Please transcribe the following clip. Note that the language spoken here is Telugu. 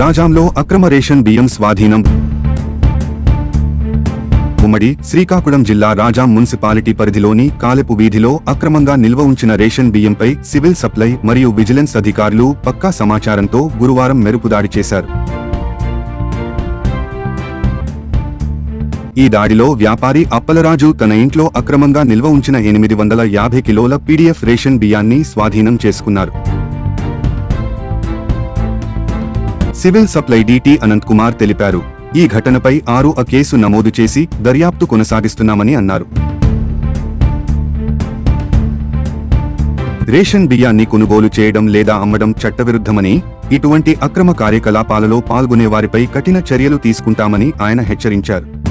రాజాంలో అక్రమ రేషన్ బియ్యం స్వాధీనం. ఉమ్మడి శ్రీకాకుళం జిల్లా రాజాం మున్సిపాలిటీ పరిధిలోని కాలపు వీధిలో అక్రమంగా నిల్వ ఉంచిన రేషన్ బియ్యంపై సివిల్ సప్లై మరియు విజిలెన్స్ అధికారులు పక్కా సమాచారంతో గురువారం మెరుపుదాడి చేశారు. ఈ దాడిలో వ్యాపారి అప్పలరాజు తన ఇంట్లో అక్రమంగా నిల్వ ఉంచిన ఎనిమిది వందల యాభై కిలోల పీడీఎఫ్ రేషన్ బియ్యాన్ని స్వాధీనం చేసుకున్నారు. Civil supply DT Anant Kumar తెలిపారు. ఈ ఘటనపై ఆరు అ కేసు నమోదు చేసి దర్యాప్తు కొనసాగిస్తున్నామని అన్నారు. రేషన్ బియ్యాన్ని కొనుగోలు చేయడం లేదా అమ్మడం చట్టవిరుద్ధమని ఇటువంటి అక్రమ కార్యకలాపాలలో పాల్గొనే వారిపై కఠిన చర్యలు తీసుకుంటామని ఆయన హెచ్చరించారు.